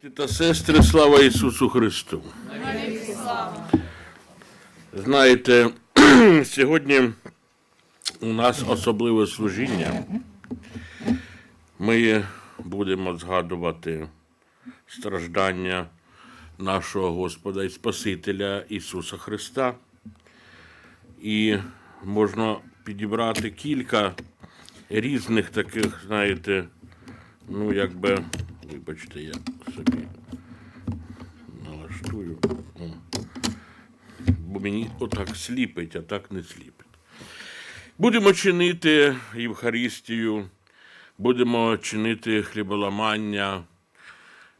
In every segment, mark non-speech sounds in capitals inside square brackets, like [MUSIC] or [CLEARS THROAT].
Та сестри, слава Ісусу Христу. Знаєте, [CLEARS THROAT] сьогодні у нас особливе служіння. Ми будемо згадувати страждання нашого Господа і Спасителя Ісуса Христа. І можна підібрати кілька різних таких, знаєте, ну, якби, вибачте, я собі налаштую. Бо мені отак сліпить, а так не сліпить. Будемо чинити Євхаристію, будемо чинити хліболамання,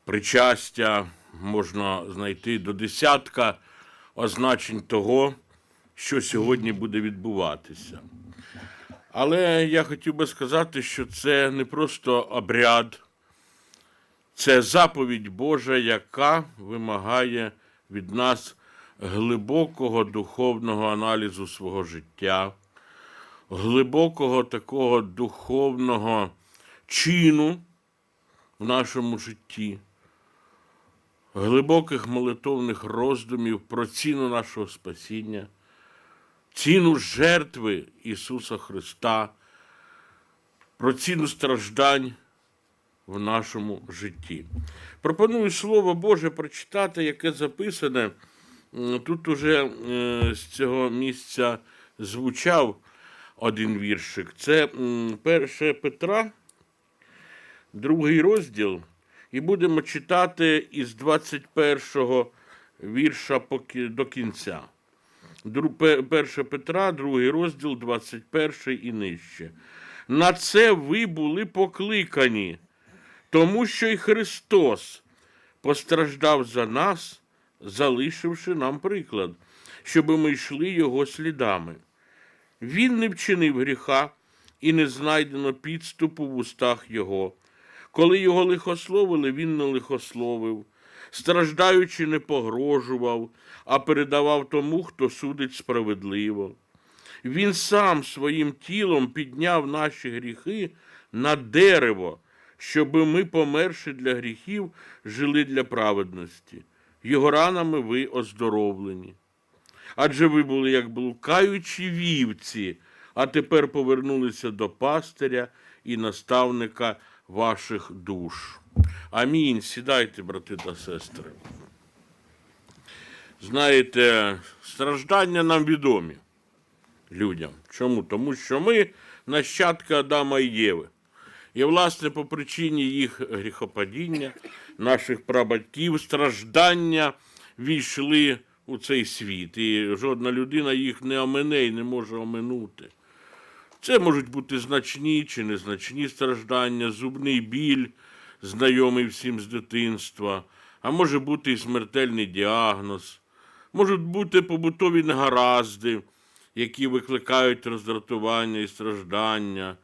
причастя, можна знайти до десятка означень того, що сьогодні буде відбуватися. Але я хотів би сказати, що це не просто обряд, це заповідь Божа, яка вимагає від нас глибокого духовного аналізу свого життя, глибокого такого духовного чину в нашому житті, глибоких молитовних роздумів про ціну нашого спасіння, ціну жертви Ісуса Христа, про ціну страждань в нашому житті. Пропоную Слово Боже прочитати, яке записане. Тут уже е, з цього місця звучав один віршик. Це перше Петра, другий розділ, і будемо читати із 21-го вірша до кінця. Дру- пе- Перше Петра, другий розділ, 21 і нижче. На це ви були покликані, тому що й Христос постраждав за нас, залишивши нам приклад, щоб ми йшли Його слідами. Він не вчинив гріха і не знайдено підступу в устах Його. Коли його лихословили, він не лихословив, страждаючи, не погрожував, а передавав тому, хто судить справедливо. Він сам своїм тілом підняв наші гріхи на дерево, щоби ми, померши для гріхів, жили для праведності. Його ранами ви оздоровлені. Адже ви були як блукаючі вівці, а тепер повернулися до пастиря і наставника ваших душ. Амінь. Сідайте, брати та сестри. Знаєте, страждання нам відомі людям. Чому? Тому що ми нащадки Адама і Єви. І, власне, по причині їх гріхопадіння, наших прабатьків, страждання війшли у цей світ. І жодна людина їх не омине і не може оминути. Це можуть бути значні чи незначні страждання, зубний біль, знайомий всім з дитинства, а може бути і смертельний діагноз, можуть бути побутові негаразди, які викликають роздратування і страждання,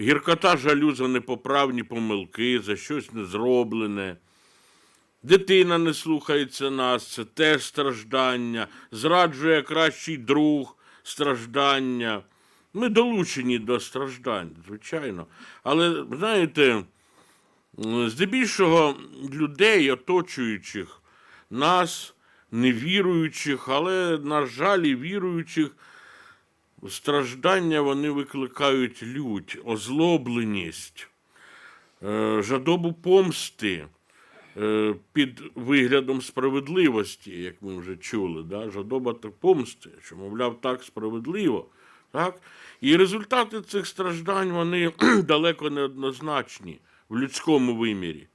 гіркота жалю за непоправні помилки, за щось незроблене. Дитина не слухається нас, це теж страждання, зраджує кращий друг страждання. Ми долучені до страждань, звичайно. Але, знаєте, здебільшого людей, оточуючих нас, невіруючих, але, на жаль, віруючих, страждання вони викликають лють, озлобленість, е, жадобу помсти е, під виглядом справедливості, як ми вже чули, да? жадоба та помсти, що, мовляв, так справедливо. Так? І результати цих страждань вони [CLEARS THROAT] далеко не однозначні в людському вимірі.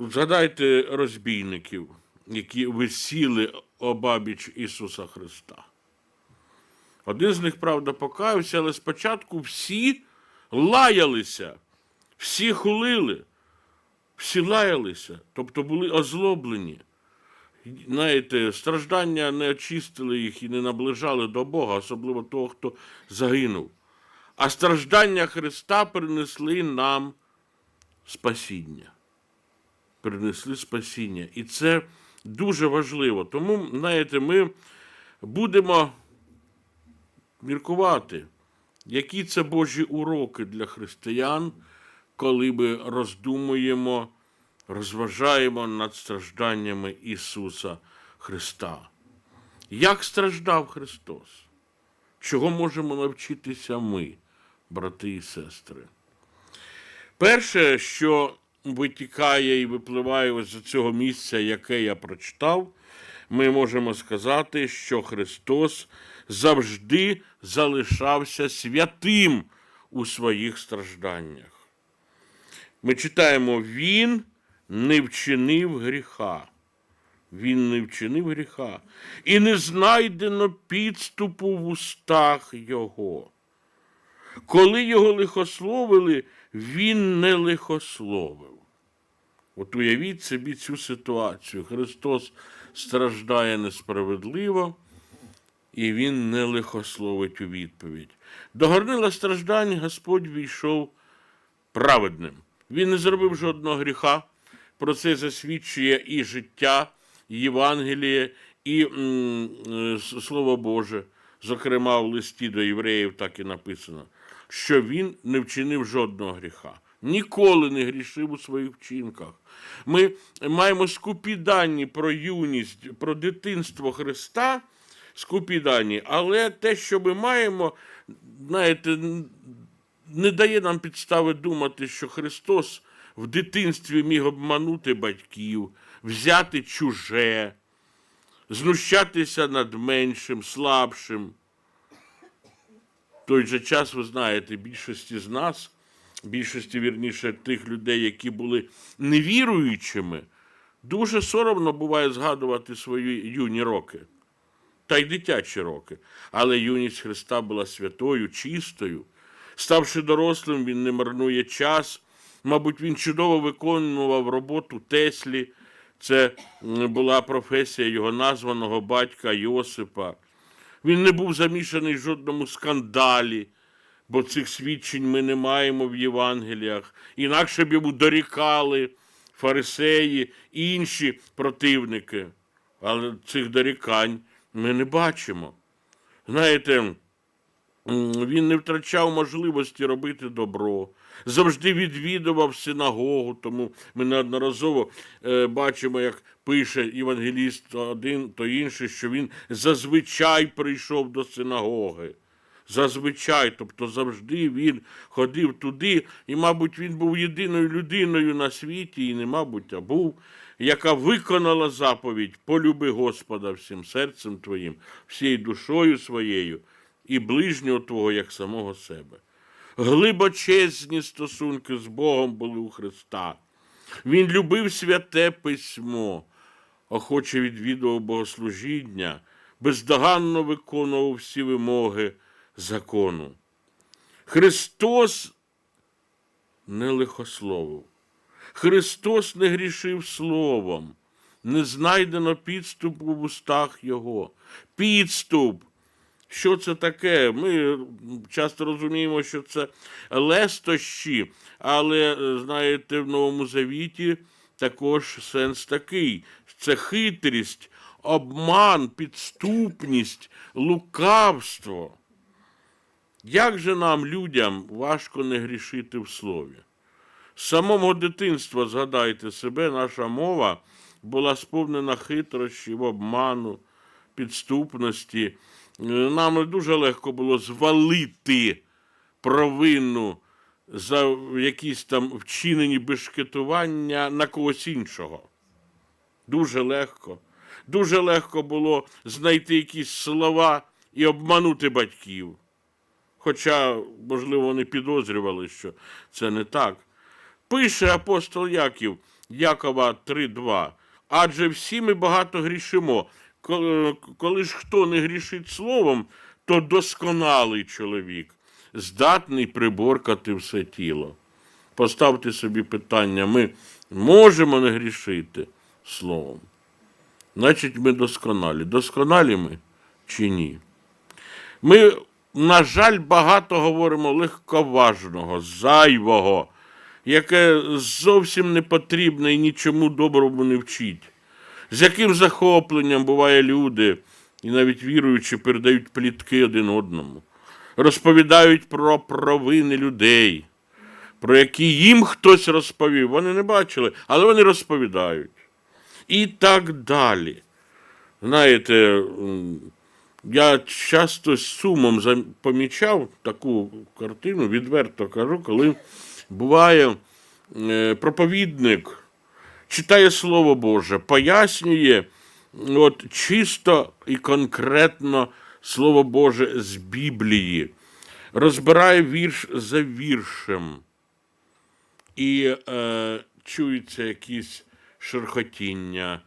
Згадайте розбійників, які висіли обабіч Ісуса Христа. Один з них, правда, покаявся, але спочатку всі лаялися, всі хулили, всі лаялися, тобто були озлоблені. Знаєте, страждання не очистили їх і не наближали до Бога, особливо того, хто загинув. А страждання Христа принесли нам спасіння. Принесли спасіння. І це дуже важливо. Тому, знаєте, ми будемо міркувати, які це Божі уроки для християн, коли ми роздумуємо розважаємо над стражданнями Ісуса Христа. Як страждав Христос? Чого можемо навчитися ми, брати і сестри? Перше, що витікає і випливає з цього місця, яке я прочитав, ми можемо сказати, що Христос завжди залишався святим у своїх стражданнях. Ми читаємо, Він не вчинив гріха. Він не вчинив гріха, і не знайдено підступу в устах його. Коли його лихословили, він не лихословив. От уявіть собі цю ситуацію. Христос страждає несправедливо, і він не лихословить у відповідь. До горнила страждань Господь війшов праведним. Він не зробив жодного гріха. Про це засвідчує і життя, і Євангеліє, і м, Слово Боже. Зокрема, в листі до євреїв так і написано, що він не вчинив жодного гріха. Ніколи не грішив у своїх вчинках. Ми маємо скупі дані про юність, про дитинство Христа, скупі дані, але те, що ми маємо, знаєте, не дає нам підстави думати, що Христос в дитинстві міг обманути батьків, взяти чуже, знущатися над меншим, слабшим. В той же час, ви знаєте, більшості з нас, більшості вірніше тих людей, які були невіруючими, дуже соромно буває згадувати свої юні роки та й дитячі роки. Але юність Христа була святою, чистою. Ставши дорослим, він не марнує час. Мабуть, він чудово виконував роботу Теслі. Це була професія його названого батька Йосипа. Він не був замішаний в жодному скандалі, бо цих свідчень ми не маємо в Євангеліях. Інакше б йому дорікали фарисеї і інші противники. Але цих дорікань ми не бачимо. Знаєте, він не втрачав можливості робити добро, завжди відвідував синагогу, тому ми неодноразово е, бачимо, як пише євангеліст один, то інший, що він зазвичай прийшов до синагоги. Зазвичай, тобто завжди він ходив туди, і, мабуть, він був єдиною людиною на світі, і не мабуть, а був, яка виконала заповідь полюби Господа всім серцем твоїм, всією душою своєю і ближнього твого, як самого себе. Глибочезні стосунки з Богом були у Христа. Він любив святе письмо, охоче відвідував богослужіння, бездоганно виконував всі вимоги закону. Христос не лихословив. Христос не грішив словом, не знайдено підступу в устах Його. Підступ. Що це таке? Ми часто розуміємо, що це лестощі, але, е, знаєте, в Новому Завіті також сенс такий: це хитрість, обман, підступність, лукавство. Як же нам, людям, важко не грішити в слові? З самого дитинства, згадайте себе, наша мова була сповнена хитрощів, обману, підступності. Нам дуже легко було звалити провину за якісь там вчинені бешкетування на когось іншого. Дуже легко. Дуже легко було знайти якісь слова і обманути батьків. Хоча, можливо, вони підозрювали, що це не так. Пише апостол Яків, Якова 3.2. Адже всі ми багато грішимо. Коли, ж хто не грішить словом, то досконалий чоловік, здатний приборкати все тіло. Поставте собі питання, ми можемо не грішити словом. Значить, ми досконалі. Досконалі ми чи ні? Ми, на жаль, багато говоримо легковажного, зайвого, яке зовсім не потрібне і нічому доброму не вчить. З яким захопленням буває люди, і навіть віруючи, передають плітки один одному, розповідають про провини людей, про які їм хтось розповів. Вони не бачили, але вони розповідають. І так далі. Знаєте, я часто з сумом помічав таку картину, відверто кажу, коли буває е, проповідник читає Слово Боже, пояснює от, чисто і конкретно Слово Боже з Біблії, розбирає вірш за віршем. І е, чуються якісь шерхотіння.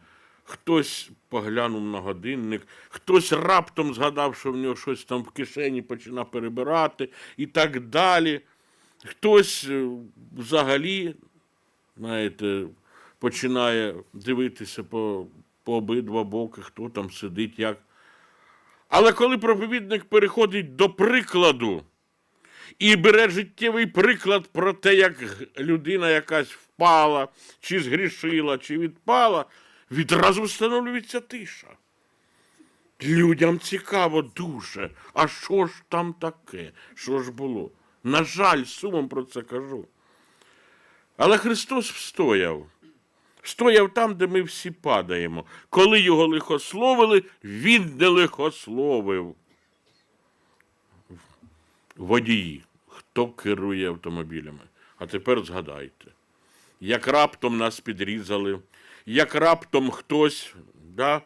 Хтось поглянув на годинник, хтось раптом згадав, що в нього щось там в кишені починав перебирати і так далі. Хтось е, взагалі, знаєте, починає дивитися по, по обидва боки, хто там сидить, як. Але коли проповідник переходить до прикладу і бере життєвий приклад про те, як людина якась впала, чи згрішила, чи відпала, відразу встановлюється тиша. Людям цікаво дуже. А що ж там таке? Що ж було? На жаль, сумом про це кажу. Але Христос встояв. Встояв там, де ми всі падаємо. Коли його лихословили, він не лихословив. Водії, хто керує автомобілями. А тепер згадайте, як раптом нас підрізали, як раптом хтось, да,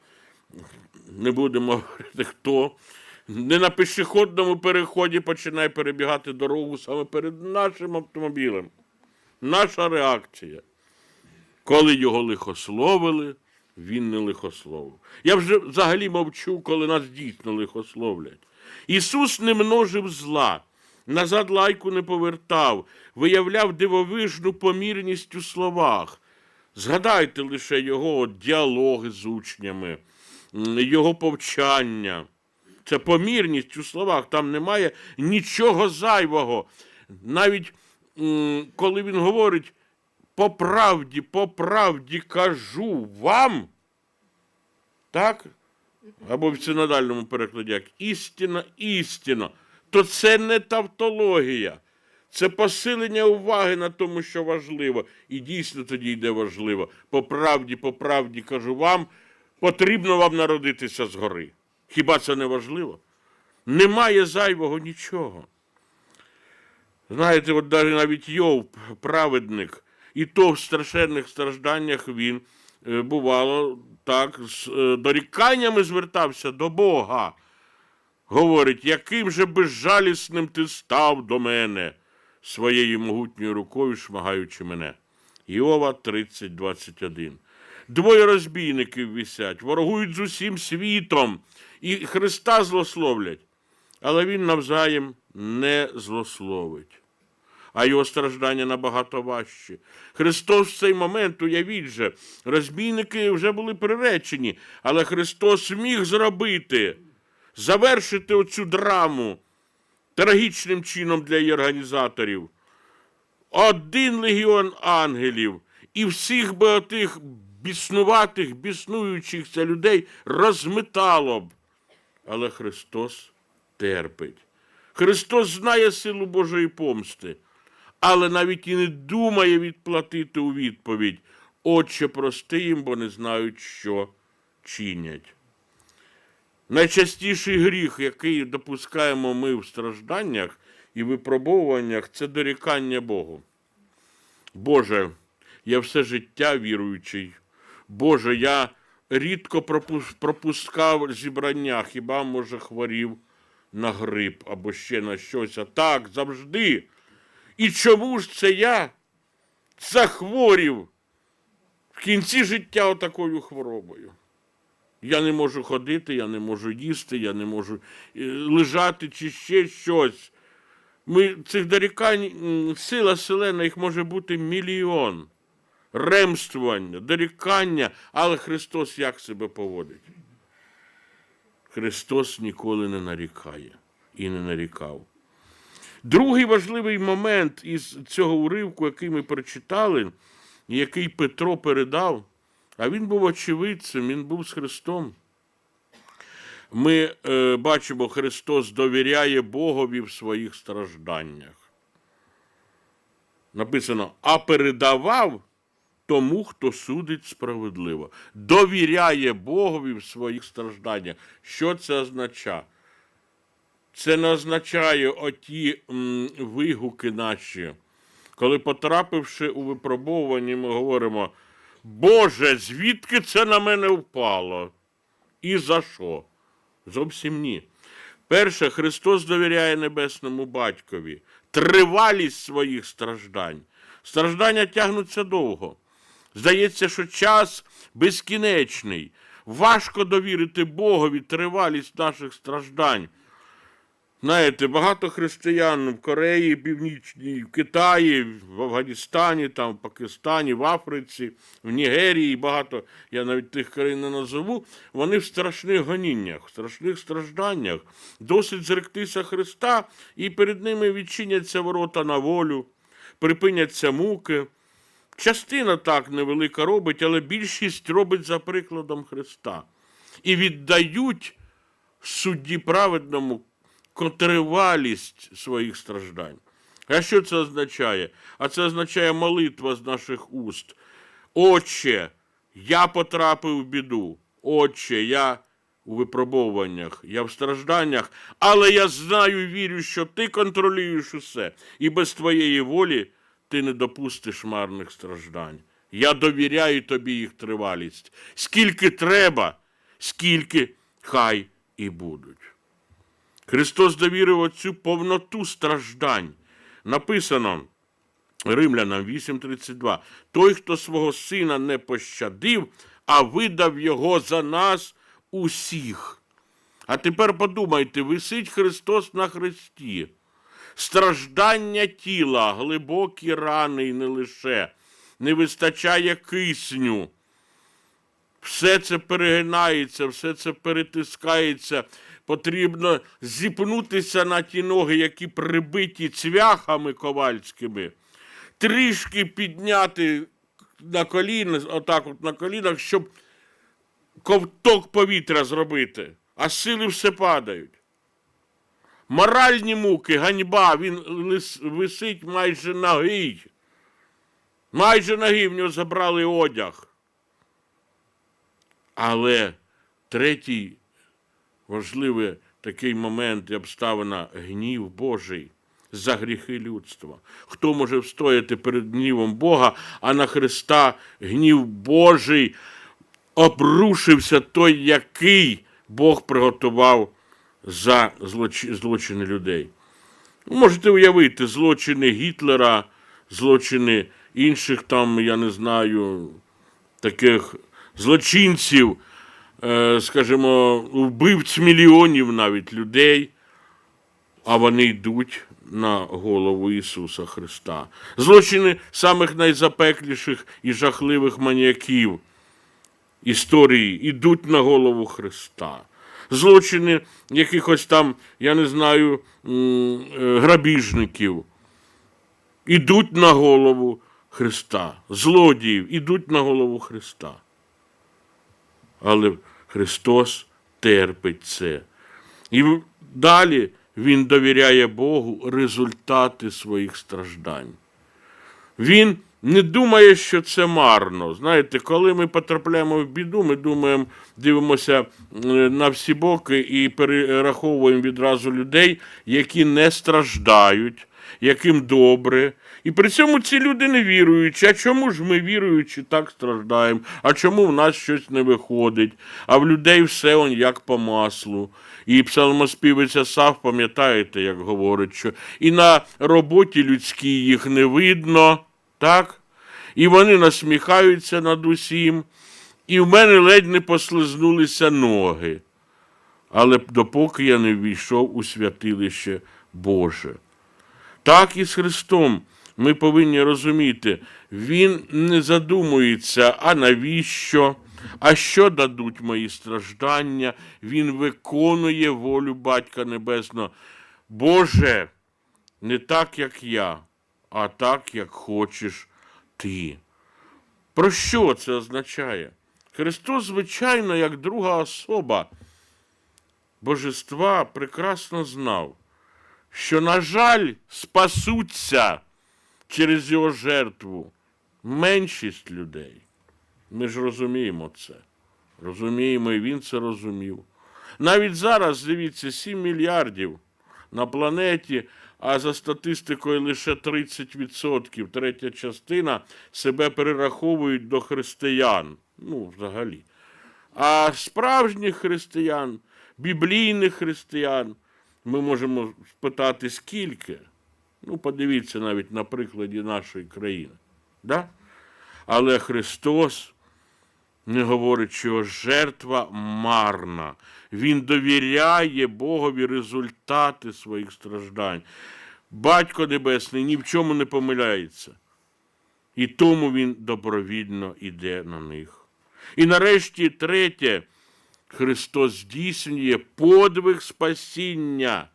не будемо говорити хто, не на пішохідному переході починає перебігати дорогу саме перед нашим автомобілем. Наша реакція. Коли його лихословили, він не лихословив. Я вже взагалі мовчу, коли нас дійсно лихословлять. Ісус не множив зла, назад лайку не повертав, виявляв дивовижну помірність у словах. Згадайте лише його діалоги з учнями, його повчання. Це помірність у словах, там немає нічого зайвого. Навіть коли він говорить, по правді, по правді кажу вам, так? Або в синодальному перекладі, як істина, істина, то це не тавтологія. Це посилення уваги на тому, що важливо. І дійсно тоді йде важливо. По правді, по правді кажу вам, потрібно вам народитися згори. Хіба це не важливо? Немає зайвого нічого. Знаєте, от навіть Йов, праведник, і то в страшенних стражданнях він, е, бувало, так, з е, доріканнями звертався до Бога. Говорить, яким же безжалісним ти став до мене, своєю могутньою рукою шмагаючи мене. Іова 30, 21. Двоє розбійників висять, ворогують з усім світом, і Христа злословлять, але він навзаєм не злословить а його страждання набагато важчі. Христос в цей момент, уявіть же, розбійники вже були приречені, але Христос міг зробити, завершити оцю драму трагічним чином для її організаторів. Один легіон ангелів і всіх би отих біснуватих, біснуючихся людей розметало б. Але Христос терпить. Христос знає силу Божої помсти, але навіть і не думає відплатити у відповідь. Отче, прости їм, бо не знають, що чинять. Найчастіший гріх, який допускаємо ми в стражданнях і випробовуваннях, це дорікання Богу. Боже, я все життя віруючий. Боже, я рідко пропускав зібрання, хіба, може, хворів на грип або ще на щось. А так, завжди. І чому ж це я захворів в кінці життя отакою хворобою? Я не можу ходити, я не можу їсти, я не можу е, лежати чи ще щось. Ми цих дорікань, сила селена, їх може бути мільйон. Ремствування, дорікання, але Христос як себе поводить? Христос ніколи не нарікає і не нарікав. Другий важливий момент із цього уривку, який ми прочитали, який Петро передав, а він був очевидцем, він був з Христом. Ми е, бачимо, Христос довіряє Богові в своїх стражданнях. написано, а передавав тому, хто судить справедливо. Довіряє Богові в своїх стражданнях. Що це означає? Це не означає оті м, вигуки наші. Коли потрапивши у випробовування, ми говоримо, Боже, звідки це на мене впало? І за що? Зовсім ні. Перше, Христос довіряє Небесному Батькові тривалість своїх страждань. Страждання тягнуться довго. Здається, що час безкінечний. Важко довірити Богові тривалість наших страждань. Знаєте, багато християн в Кореї, Північній, в Китаї, в Афганістані, там, в Пакистані, в Африці, в Нігерії, багато, я навіть тих країн не назову, вони в страшних гоніннях, в страшних стражданнях. Досить зректися Христа, і перед ними відчиняться ворота на волю, припиняться муки. Частина так невелика робить, але більшість робить за прикладом Христа. І віддають судді праведному тривалість своїх страждань. А що це означає? А це означає молитва з наших уст. Отче, я потрапив в біду. Отче, я у випробовуваннях, я в стражданнях, але я знаю і вірю, що ти контролюєш усе, і без твоєї волі ти не допустиш марних страждань. Я довіряю тобі їх тривалість. Скільки треба, скільки хай і будуть. Христос довірив оцю повноту страждань. Написано Римлянам 8:32. Той, хто свого сина не пощадив, а видав його за нас усіх. А тепер подумайте, висить Христос на хресті. Страждання тіла, глибокі рани і не лише, не вистачає кисню. Все це перегинається, все це перетискається. Потрібно зіпнутися на ті ноги, які прибиті цвяхами ковальськими, трішки підняти на коліна, отак от на колінах, щоб ковток повітря зробити, а сили все падають. Моральні муки, ганьба, він висить майже нагий. Майже ноги в нього забрали одяг. Але третій важливий такий момент і обставина гнів Божий за гріхи людства. Хто може встояти перед гнівом Бога, а на Христа гнів Божий обрушився той, який Бог приготував за злочини людей. Ви Можете уявити злочини Гітлера, злочини інших там, я не знаю, таких злочинців, скажімо, вбивць мільйонів навіть людей, а вони йдуть на голову Ісуса Христа. Злочини самих найзапекліших і жахливих маніяків історії йдуть на голову Христа. Злочини якихось там, я не знаю, е, грабіжників ідуть на голову Христа. Злодіїв ідуть на голову Христа. Але Христос терпить це. І далі Він довіряє Богу результати своїх страждань. Він не думає, що це марно. Знаєте, коли ми потрапляємо в біду, ми думаємо, дивимося е, на всі боки і перераховуємо відразу людей, які не страждають, яким добре. І при цьому ці люди не віруючі. А чому ж ми віруючи так страждаємо? А чому в нас щось не виходить? А в людей все он як по маслу. І псалмоспівець Асаф, пам'ятаєте, як говорить, що і на роботі людській їх не видно, так? І вони насміхаються над усім, і в мене ледь не послизнулися ноги. Але допоки я не ввійшов у святилище Боже. Так і з Христом ми повинні розуміти, Він не задумується, а навіщо, а що дадуть мої страждання. Він виконує волю Батька Небесного. Боже, не так, як я, а так, як хочеш ти. Про що це означає? Христос, звичайно, як друга особа Божества прекрасно знав, що, на жаль, спасуться через його жертву меншість людей. Ми ж розуміємо це. Розуміємо, і він це розумів. Навіть зараз, дивіться, 7 мільярдів на планеті, а за статистикою лише 30%, третя частина себе перераховують до християн. Ну, взагалі. А справжніх християн, біблійних християн, ми можемо спитати, скільки. Ну, подивіться навіть на прикладі нашої країни. Да? Але Христос не говорить, що жертва марна. Він довіряє Богові результати своїх страждань. Батько Небесний ні в чому не помиляється. І тому він добровільно йде на них. І нарешті третє, Христос здійснює подвиг спасіння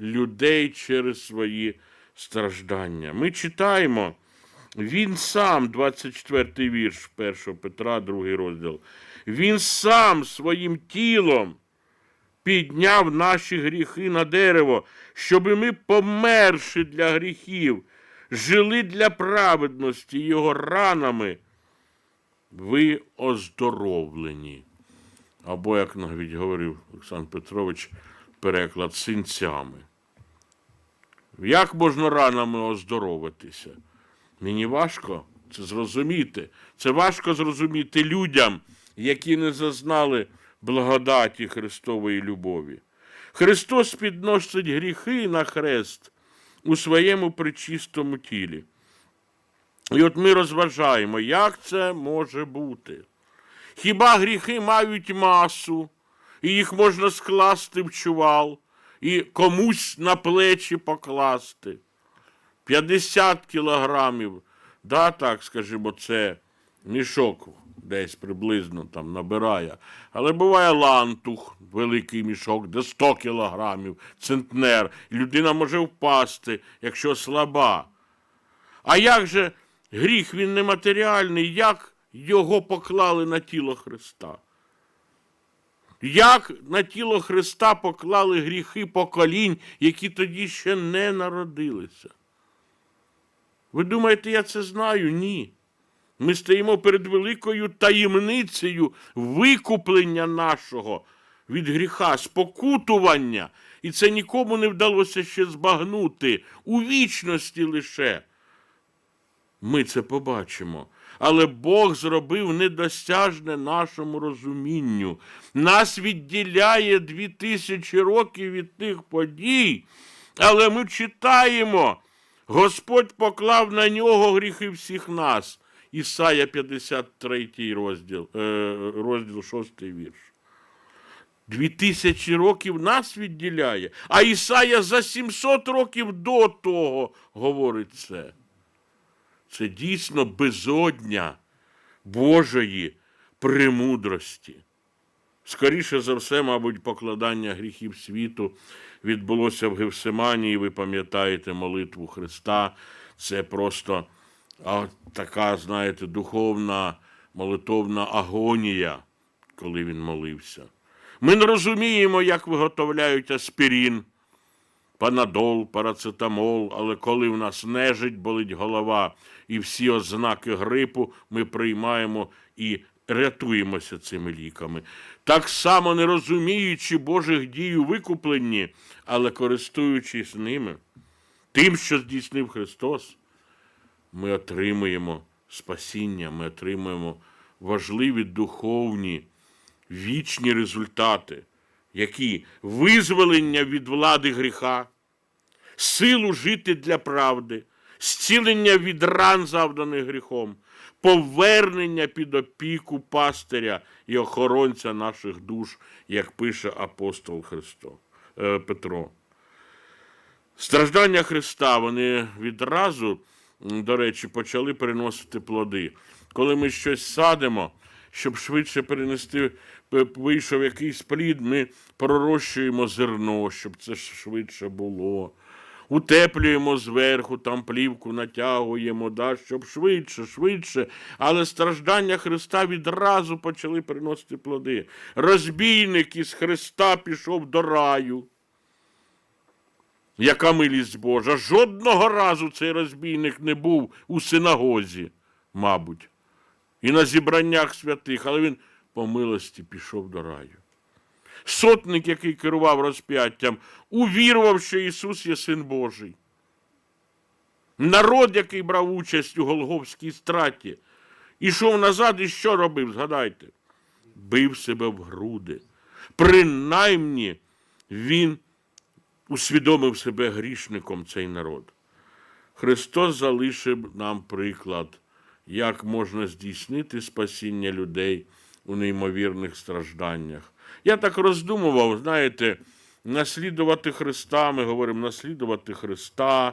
людей через свої страждання. Ми читаємо, він сам, 24 вірш 1 Петра, 2 розділ, він сам своїм тілом підняв наші гріхи на дерево, щоби ми, померши для гріхів, жили для праведності його ранами, ви оздоровлені. Або, як навіть говорив Олександр Петрович, переклад синцями. Як можна ранами оздоровитися? Мені важко це зрозуміти. Це важко зрозуміти людям, які не зазнали благодаті Христової любові. Христос підносить гріхи на хрест у своєму причистому тілі. І от ми розважаємо, як це може бути. Хіба гріхи мають масу, і їх можна скласти в чувал і комусь на плечі покласти? 50 кілограмів, да, так скажімо, це мішок десь приблизно там набирає. Але буває лантух, великий мішок, де 100 кілограмів, центнер. Людина може впасти, якщо слаба. А як же гріх він нематеріальний, як його поклали на тіло Христа? Як на тіло Христа поклали гріхи поколінь, які тоді ще не народилися? Ви думаєте, я це знаю? Ні. Ми стоїмо перед великою таємницею викуплення нашого від гріха, спокутування. І це нікому не вдалося ще збагнути у вічності лише. Ми це побачимо. Але Бог зробив недосяжне нашому розумінню. Нас відділяє дві тисячі років від тих подій. Але ми читаємо, Господь поклав на нього гріхи всіх нас. Ісая 53 розділ, е, розділ 6 вірш. Дві тисячі років нас відділяє, а Ісая за 700 років до того говорить це. Це дійсно безодня Божої премудрості. Скоріше за все, мабуть, покладання гріхів світу відбулося в Гевсиманії. Ви пам'ятаєте молитву Христа. Це просто а, така, знаєте, духовна молитовна агонія, коли він молився. Ми не розуміємо, як виготовляють аспірін, панадол, парацетамол, але коли в нас нежить, болить голова і всі ознаки грипу, ми приймаємо і рятуємося цими ліками. Так само не розуміючи Божих дій у викупленні, але користуючись ними, тим, що здійснив Христос, ми отримуємо спасіння, ми отримуємо важливі духовні, вічні результати, які визволення від влади гріха, силу жити для правди, зцілення від ран, завданих гріхом, повернення під опіку пастиря і охоронця наших душ, як пише апостол Христо, е, Петро. Страждання Христа вони відразу, до речі, почали приносити плоди. Коли ми щось садимо, щоб швидше перенести, вийшов якийсь плід, ми пророщуємо зерно, щоб це швидше було. Утеплюємо зверху, там плівку натягуємо, да, щоб швидше, швидше. Але страждання Христа відразу почали приносити плоди. Розбійник із Христа пішов до раю. Яка милість Божа? Жодного разу цей розбійник не був у синагозі, мабуть, і на зібраннях святих, але він по милості пішов до раю. Сотник, який керував розп'яттям, увірував, що Ісус є Син Божий. Народ, який брав участь у Голговській страті, ішов назад і що робив? Згадайте, бив себе в груди. Принаймні він усвідомив себе грішником цей народ. Христос залишив нам приклад, як можна здійснити спасіння людей у неймовірних стражданнях. Я так роздумував, знаєте, наслідувати Христа, ми говоримо наслідувати Христа,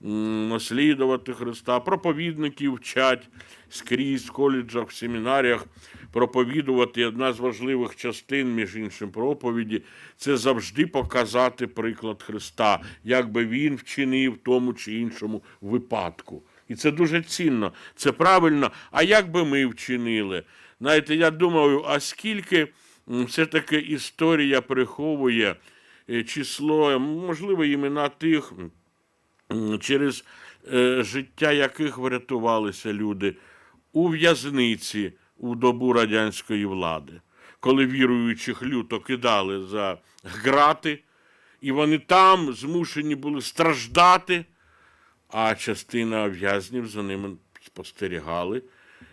наслідувати Христа. Проповідників вчать скрізь в коледжах, в семінаріях. Проповідувати одна з важливих частин, між іншим, проповіді, це завжди показати приклад Христа, як би він вчинив в тому чи іншому випадку. І це дуже цінно, це правильно. А як би ми вчинили? Знаєте, я думаю, а скільки все-таки історія приховує е, число, можливо, імена тих, через е, життя яких врятувалися люди у в'язниці у добу радянської влади, коли віруючих люто кидали за грати, і вони там змушені були страждати, а частина в'язнів за ними спостерігали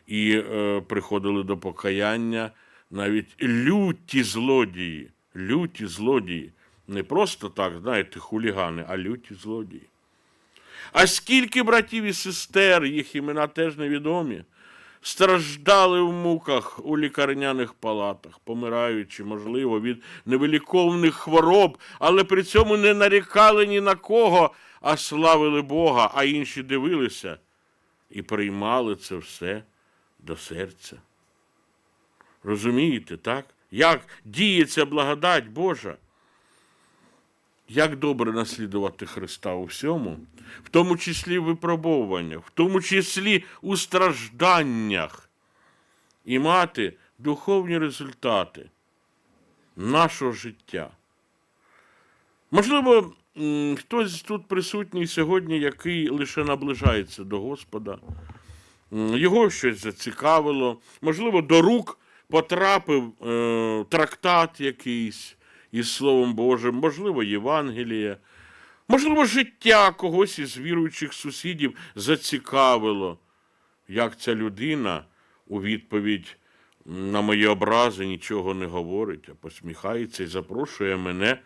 і е, приходили до покаяння навіть люті злодії, люті злодії. Не просто так, знаєте, хулігани, а люті злодії. А скільки братів і сестер, їх імена теж невідомі, страждали в муках у лікарняних палатах, помираючи, можливо, від невиліковних хвороб, але при цьому не нарікали ні на кого, а славили Бога, а інші дивилися і приймали це все до серця. Розумієте, так? Як діється благодать Божа? Як добре наслідувати Христа у всьому, в тому числі в випробовуваннях, в тому числі у стражданнях, і мати духовні результати нашого життя. Можливо, хтось тут присутній сьогодні, який лише наближається до Господа, його щось зацікавило, можливо, до рук потрапив е, трактат якийсь із Словом Божим, можливо, Євангеліє, можливо, життя когось із віруючих сусідів зацікавило, як ця людина у відповідь на мої образи нічого не говорить, а посміхається і запрошує мене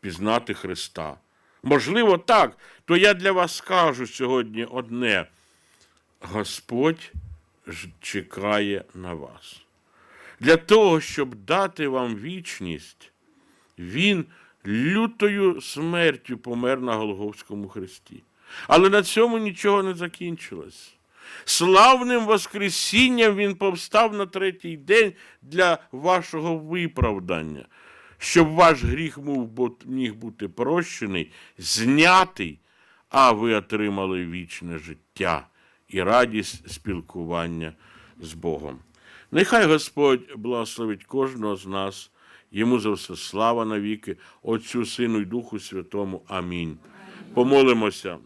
пізнати Христа. Можливо, так, то я для вас скажу сьогодні одне. Господь чекає на вас. Для того, щоб дати вам вічність, Він лютою смертю помер на Голговському хресті. Але на цьому нічого не закінчилось. Славним Воскресінням Він повстав на третій день для вашого виправдання, щоб ваш гріх міг бути прощений, знятий, а ви отримали вічне життя і радість спілкування з Богом. Нехай Господь благословить кожного з нас, йому за все слава навіки, Отцю, Сину і Духу Святому. Амінь. Помолимося.